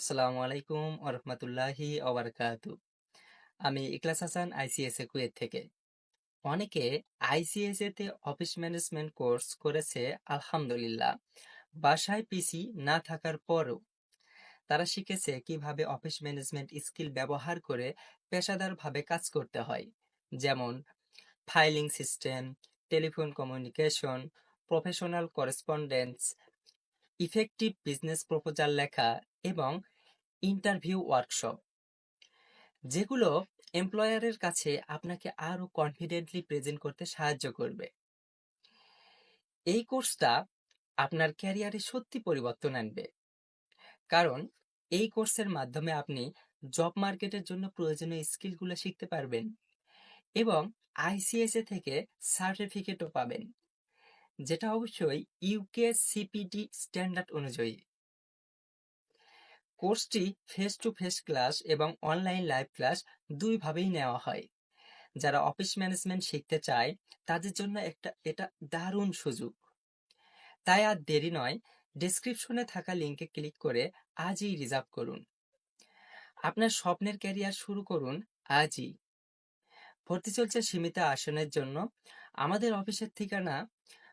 আসসালামু আলাইকুম ওরহমতুল্লাহি ওবরাকাতু আমি ইকলাস হাসান আইসিএস এ কুয়েত থেকে। অনেকে আইসিএস তে অফিস ম্যানেজমেন্ট কোর্স করেছে, আলহামদুলিল্লাহ। বাসায় পিসি না থাকার পরও তারা শিখেছে কীভাবে অফিস ম্যানেজমেন্ট স্কিল ব্যবহার করে পেশাদারভাবে কাজ করতে হয়। যেমন filing system, telephone communication, professional correspondence effective business proposal লেখা এবং ইন্টারভিউ ওয়ার্কশপ যেগুলো এমপ্লয়ারের কাছে আপনাকে আরও কনফিডেন্টলি প্রেজেন্ট করতে সাহায্য করবে। এই কোর্সটা আপনার ক্যারিয়ারে সত্যি পরিবর্তন আনবে। কারণ এই কোর্সের মাধ্যমে আপনি জব মার্কেটের জন্য প্রয়োজনীয় স্কিলগুলো শিখতে পারবেন এবং আইসিএসএ থেকে সার্টিফিকেটও পাবেন। যেটা অবশ্যই ইউকে সিপিটি স্ট্যান্ডার্ড অনুযায়ী। কোর্সটি ফেস টু ফেস ক্লাস এবং অনলাইন লাইভ ক্লাস দুইভাবেই নেওয়া হয়। যারা অফিস ম্যানেজমেন্ট শিখতে চায়, তাদের জন্য একটা, এটা দারুণ সুযোগ। তাই আর দেরি নয় ডেসক্রিপশনে থাকা লিঙ্কে ক্লিক করে আজই রিজার্ভ করুন। আপনার স্বপ্নের ক্যারিয়ার শুরু করুন আজই। ভর্তি চলছে সীমিত আসনের জন্য। আমাদের অফিসের ঠিকানা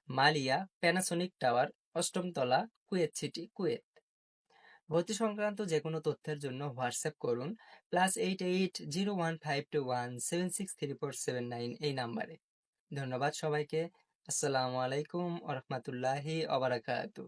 মালিয়া প্যানাসনিক টাওয়ার অষ্টম তলা কুয়েত সিটি কুয়েত ভর্তি সংক্রান্ত যে কোনো তথ্যের জন্য হোয়াটসঅ্যাপ করুন plus eight eight zero one five two one seven six three four seven nine এই নাম্বারে। ধন্যবাদ সবাইকে। আসসালামু আলাইকুম ওরহমতুল্লাহি ওবরাকাতু